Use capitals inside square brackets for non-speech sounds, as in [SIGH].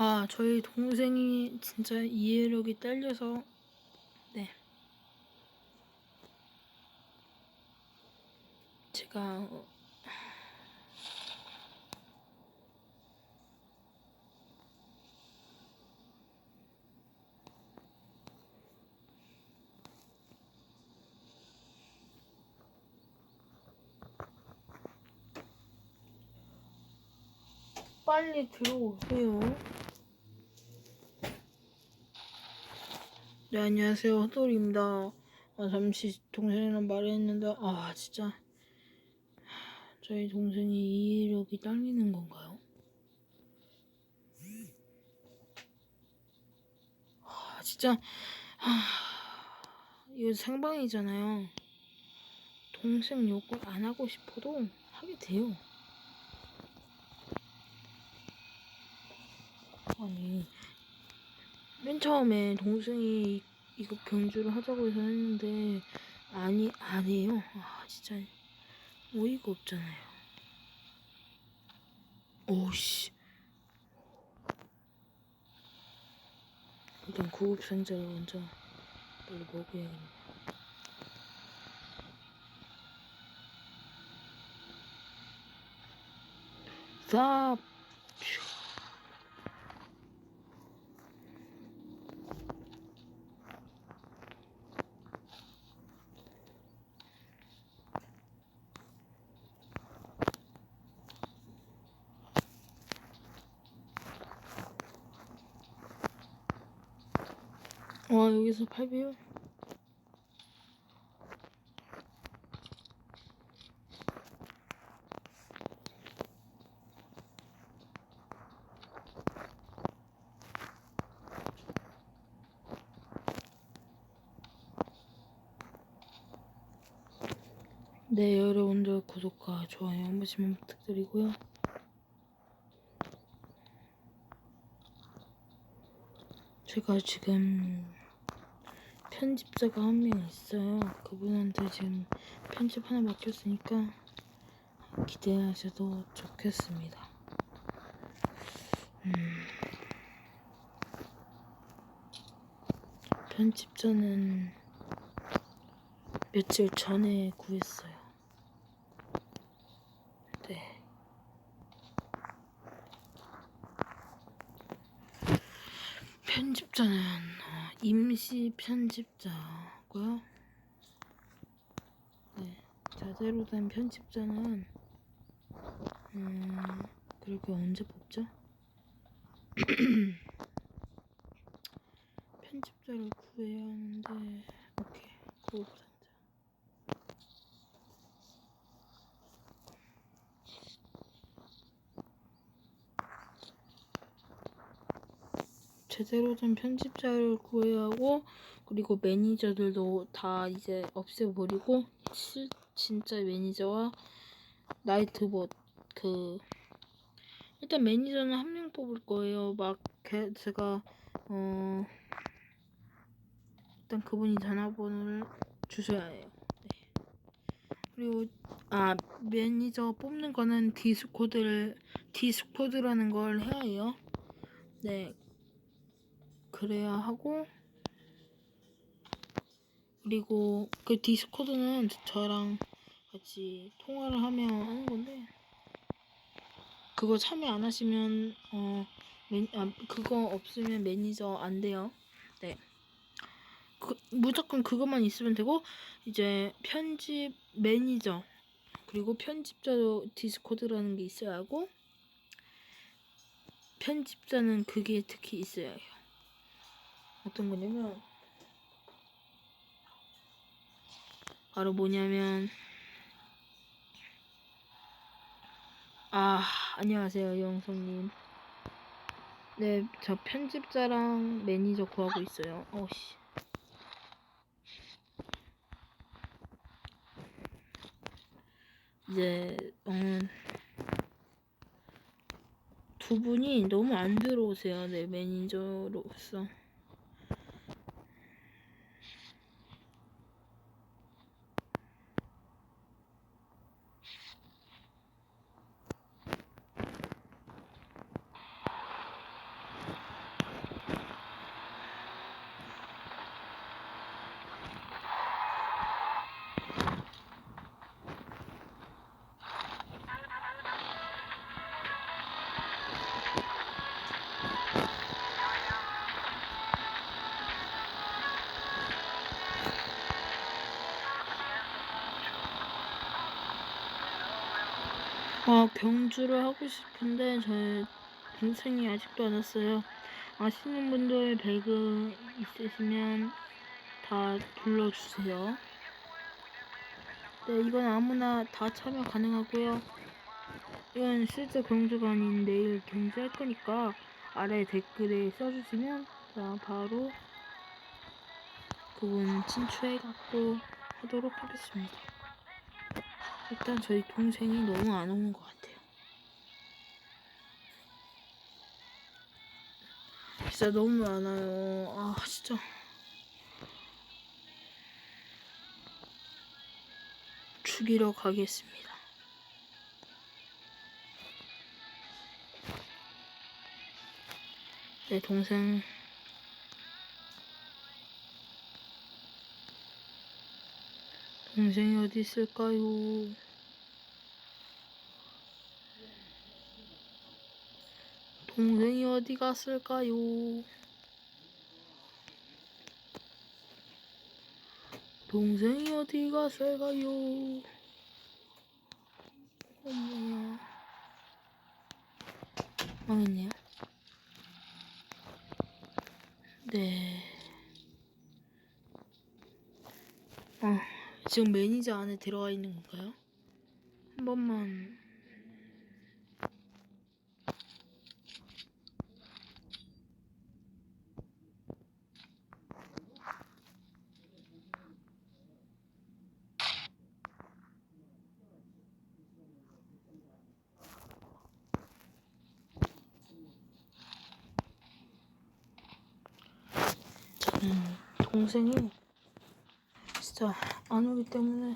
아, 저희 동생이 진짜 이해력이 딸려서, 네. 제가, 어, 빨리 들어오세요. 네, 안녕하세요. 헛돌입니다. 아, 잠시 동생이랑 말했는데, 아, 진짜. 저희 동생이 이해력이 딸리는 건가요? 아, 진짜. 아, 이거 생방이잖아요. 동생 욕을 안 하고 싶어도 하게 돼요. 아니, 맨 처음에 동생이 이거 경주를 하자고 해서 했는데, 아니, 안 해요. 아, 진짜, 어이가 없잖아요. 오씨. 일단 구급 상자를 먼저 빨리 먹어야겠네. 쌉! 와 여기서 8배율? 네 여러분들 구독과 좋아요 한 번씩만 부탁드리고요 제가 지금 편집자가 한 명 있어요. 그분한테 지금 편집 하나 맡겼으니까 기대하셔도 좋겠습니다. 음, 편집자는 며칠 전에 구했어요. 네. 편집자는 어, 임시 편집자고요. 네, 자제로 된 편집자는 음, 그렇게 언제 뽑죠? [CLEARS THROAT] 편집자를 구해야 하는데 오케이 구급 상자. 제대로 된 편집자를 구해야 하고 그리고 매니저들도 다 이제 없애버리고 실, 진짜 매니저와 나이트봇 그 일단 매니저는 한 명 뽑을 거예요. 막 개- 제가 어 일단 그분이 전화번호를 주셔야 해요. 네. 그리고 아 매니저 뽑는 거는 디스코드를 디스코드라는 걸 해야 해요. 네. 그래야 하고 그리고 그 디스코드는 저랑 같이 통화를 하면 하는 건데 그거 참여 안 하시면 어 매, 아, 그거 없으면 매니저 안 돼요. 네. 그, 무조건 그것만 있으면 되고 이제 편집 매니저 그리고 편집자도 디스코드라는 게 있어야 하고 편집자는 그게 특히 있어야 해요. 어떤 거냐면 바로 뭐냐면 아 안녕하세요 영성님. 네 저 편집자랑 매니저 구하고 있어요. 어씨. 이제 음, 두 분이 너무 안 들어오세요 네 매니저로서 아, 경주를 하고 싶은데 제 동생이 아직도 안 왔어요. 아시는 분들 배그 있으시면 다 불러주세요. 네, 이건 아무나 다 참여 가능하고요. 이건 실제 경주가 아닌 내일 경주할 거니까 아래 댓글에 써주시면 바로 그분 친추해갖고 하도록 하겠습니다. 일단 저희 동생이 너무 안 오는 것 같아요. 진짜 너무 많아요. 아 진짜. 죽이러 가겠습니다. 내 동생 동생이 어디 있을까요? 동생이 어디 갔을까요? 동생이 어디 갔을까요? 어머야. 망했네요. 네. 아, 지금 매니저 안에 들어가 있는 건가요? 한 번만. 동생이 진짜 안 오기 때문에